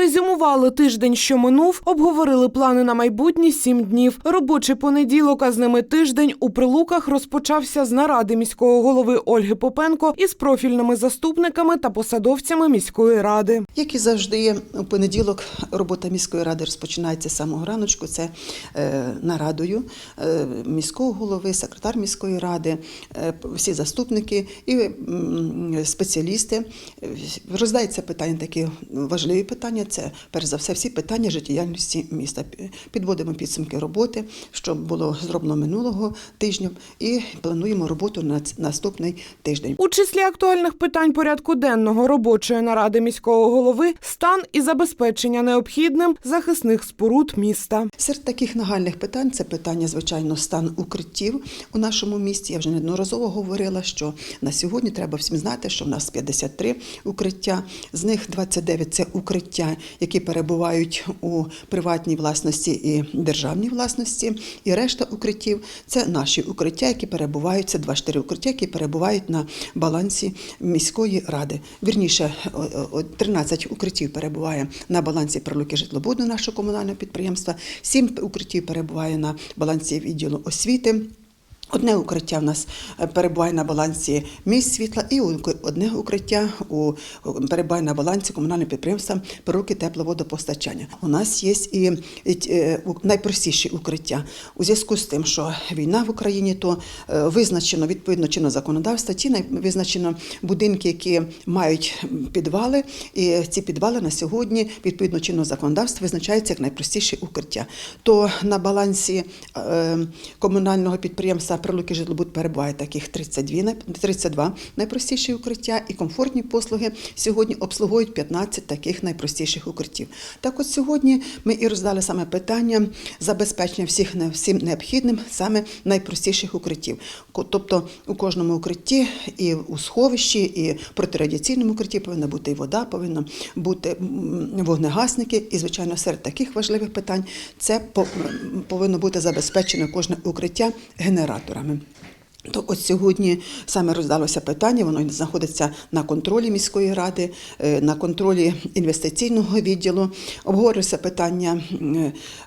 резюмує. Резюмували тиждень, що минув, обговорили плани на майбутні сім днів. Робочий понеділок, а з ними тиждень у прилуках розпочався з наради міського голови Ольги Попенко із профільними заступниками та посадовцями міської ради. Як і завжди, у понеділок робота міської ради розпочинається з самого раночку. Це е, нарадою е, міського голови, секретар міської ради, е, всі заступники і спеціалісти. Розглядаються питання, такі важливі питання. Це перш за все всі питання життєдіяльності міста. Підводимо підсумки роботи, що було зроблено минулого тижня, і плануємо роботу на наступний тиждень. У числі актуальних питань порядку денного робочої наради міського голови стан і забезпечення необхідним захисних споруд міста. Серед таких нагальних питань це питання, звичайно, стан укриттів у нашому місті. Я вже неодноразово говорила, що на сьогодні треба всім знати, що в нас 53 укриття. З них 29 – це укриття, які перебувають у приватній власності і державній власності. І решта укриттів це наші укриття, які перебувають. Це 24 укриття, які перебувають на балансі міської ради. Вірніше, о- о- 13 укриттів перебуває на балансі прилуки житлобуду нашого комунального підприємства, 7 укриттів перебуває на балансі відділу освіти. Одне укриття в нас е, перебуває на балансі місць світла, і одне укриття у перебуває на балансі комунального підприємства перуки тепловодопостачання. У нас є і, е, найпростіші укриття у зв'язку з тим, що війна в Україні, то е, визначено відповідно чинного законодавства. Ті визначено будинки, які мають підвали, і ці підвали на сьогодні відповідно чинного законодавства визначаються як найпростіші укриття. То на балансі комунального підприємства Прилуки житлобуд перебуває таких 32, най- 32 найпростіші укриття, і комфортні послуги сьогодні обслуговують 15 таких найпростіших укриттів. Так от сьогодні ми і роздали саме питання забезпечення всіх всім необхідним саме найпростіших укриттів. Тобто у кожному укритті і у сховищі, і в протирадіаційному укритті повинна бути і вода, повинна бути вогнегасники. І, звичайно, серед таких важливих питань це по- повинно бути забезпечено кожне укриття አልጠራምም። То от сьогодні саме роздалося питання, воно знаходиться на контролі міської ради, е, на контролі інвестиційного відділу. Обговорюється питання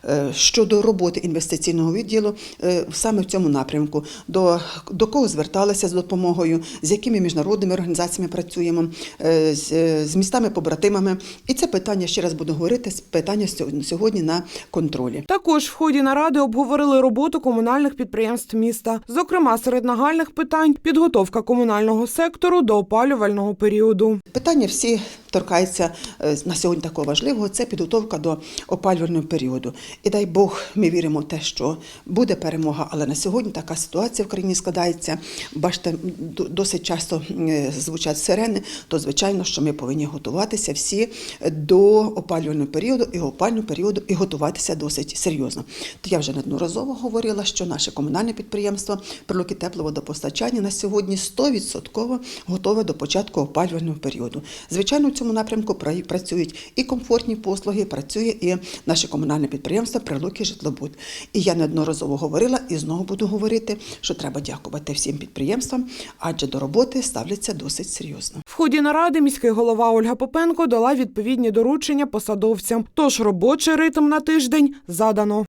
е, щодо роботи інвестиційного відділу е, саме в цьому напрямку. До, до кого зверталися з допомогою, з якими міжнародними організаціями працюємо, е, з, е, з містами-побратимами. І це питання, ще раз буду говорити, питання сьогодні на контролі. Також в ході наради обговорили роботу комунальних підприємств міста. Зокрема, серед нагальних питань підготовка комунального сектору до опалювального періоду. Питання всі торкаються е, на сьогодні такого важливого. Це підготовка до опалювального періоду. І дай Бог, ми віримо в те, що буде перемога. Але на сьогодні така ситуація в країні складається. Бачите, досить часто е, звучать сирени. То звичайно, що ми повинні готуватися всі до опалювального періоду і опалювального періоду і готуватися досить серйозно. То я вже неодноразово говорила, що наше комунальне підприємство Прилуки тепловодопостачання на сьогодні 100% готове до початку опалювального періоду. Звичайно, в цьому напрямку пра- працюють і комфортні послуги, працює і наше комунальне підприємство Прилуки житлобуд. І я неодноразово говорила і знову буду говорити, що треба дякувати всім підприємствам, адже до роботи ставляться досить серйозно. В ході наради міський голова Ольга Попенко дала відповідні доручення посадовцям. Тож робочий ритм на тиждень задано.